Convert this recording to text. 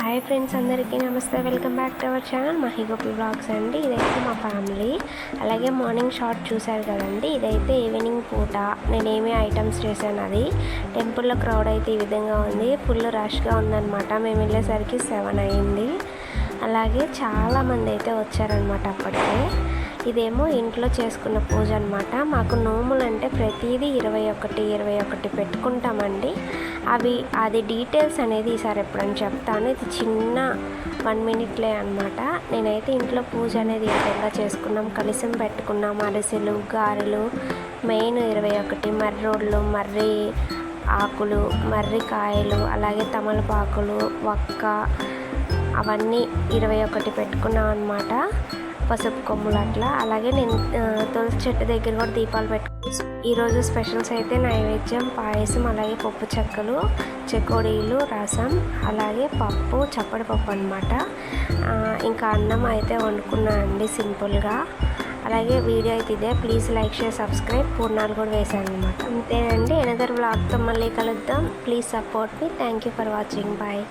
Hi friends అందరికీ నమస్తే. Welcome back to our channel Mahigopi blogs అండి. ఇదైతే మా ఫ్యామిలీ అలాగే మార్నింగ్ షార్ట్ చూశారు కదండి. ఇదైతే ఈవినింగ్ పూట నేనేమి ఐటమ్స్ చేశాను అది. టెంపుల్లో క్రౌడ్ అయితే ఈ విధంగా ఉంది. ఫుల్ రష్గా ఉందన్నమాట. మేము వెళ్ళేసరికి సెవెన్ అయింది. అలాగే చాలామంది అయితే వచ్చారనమాట అప్పటికే. ఇదేమో ఇంట్లో చేసుకున్న పూజ అనమాట మాకు నోములు అంటే ప్రతిదీ ఇరవై ఒకటి ఇరవై ఒకటి పెట్టుకుంటామండి. అవి అది డీటెయిల్స్ అనేది ఈసారి ఎప్పుడని చెప్తాను. ఇది చిన్న వన్ మినిట్లే అనమాట నేనైతే ఇంట్లో పూజ అనేది ఈ విధంగా చేసుకున్నాం కలిసం పెట్టుకున్నాం అరిసెలు గారెలు మెయిన్ ఇరవై ఒకటి మర్రి రోడ్లు మర్రి ఆకులు మర్రి కాయలు అలాగే తమలపాకులు వక్క అవన్నీ ఇరవై ఒకటి పెట్టుకున్నాం అనమాట పసుపు కొమ్ములు అట్లా. అలాగే నేను తులసి చెట్టు దగ్గర కూడా దీపాలు పెట్టుకోవచ్చు ఈరోజు స్పెషల్స్ అయితే నైవేద్యం పాయసం అలాగే పప్పు చెక్కలు చెకోడీలు రసం అలాగే పప్పు చప్పడి పప్పు అనమాట ఇంకా అన్నం అయితే వండుకున్నాను అండి సింపుల్గా. అలాగే వీడియో అయితే ఇదే. Please like share subscribe. పూర్ణాలు కూడా వేసాను అనమాట అంతేనండి. ఎనదర్ బ్లాగ్తో మళ్ళీ కలుద్దాం. Please support me. Thank you for watching. Bye.